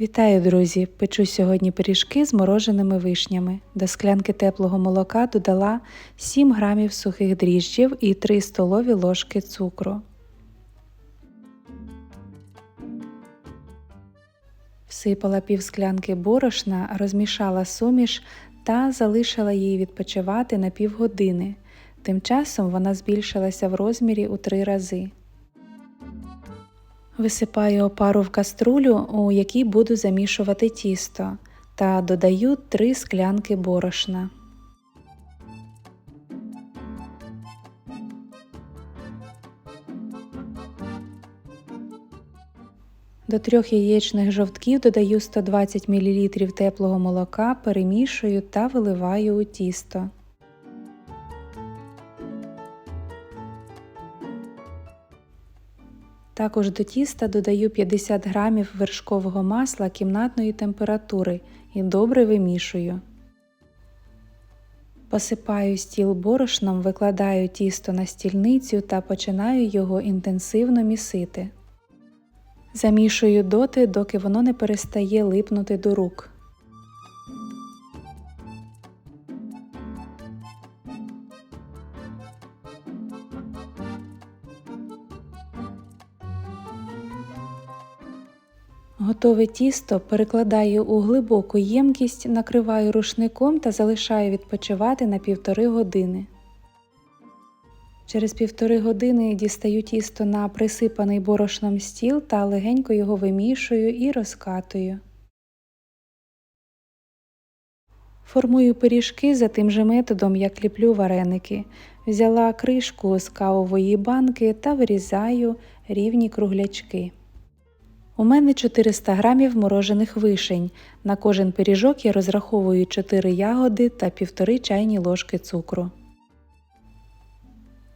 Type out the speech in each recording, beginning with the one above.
Вітаю, друзі! Печу сьогодні пиріжки з мороженими вишнями. До склянки теплого молока додала 7 грамів сухих дріжджів і 3 столові ложки цукру. Всипала пів склянки борошна, розмішала суміш та залишила її відпочивати на півгодини. Тим часом вона збільшилася в розмірі у три рази. Висипаю опару в каструлю, у якій буду замішувати тісто, та додаю 3 склянки борошна. До трьох яєчних жовтків додаю 120 мл теплого молока, перемішую та виливаю у тісто. Також до тіста додаю 50 грамів вершкового масла кімнатної температури і добре вимішую. Посипаю стіл борошном, викладаю тісто на стільницю та починаю його інтенсивно місити. Замішую доти, доки воно не перестає липнути до рук. Готове тісто перекладаю у глибоку ємкість, накриваю рушником та залишаю відпочивати на півтори години. Через півтори години дістаю тісто на присипаний борошном стіл та легенько його вимішую і розкатую. Формую пиріжки за тим же методом, як ліплю вареники. Взяла кришку з кавової банки та вирізаю рівні круглячки. У мене 400 грамів морожених вишень. На кожен пиріжок я розраховую 4 ягоди та 1,5 чайні ложки цукру.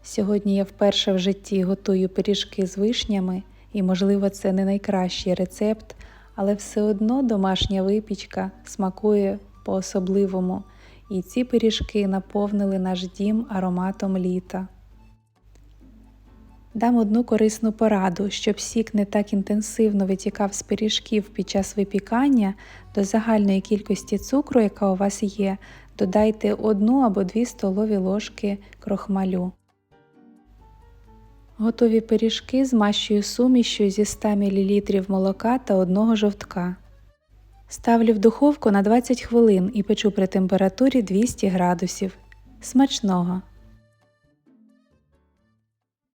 Сьогодні я вперше в житті готую пиріжки з вишнями, і, можливо, це не найкращий рецепт, але все одно домашня випічка смакує по-особливому, і ці пиріжки наповнили наш дім ароматом літа. Дам одну корисну пораду, щоб сік не так інтенсивно витікав з пиріжків під час випікання, до загальної кількості цукру, яка у вас є, додайте 1 або 2 столові ложки крохмалю. Готові пиріжки змащую сумішю зі 100 мл молока та одного жовтка. Ставлю в духовку на 20 хвилин і печу при температурі 200 градусів. Смачного!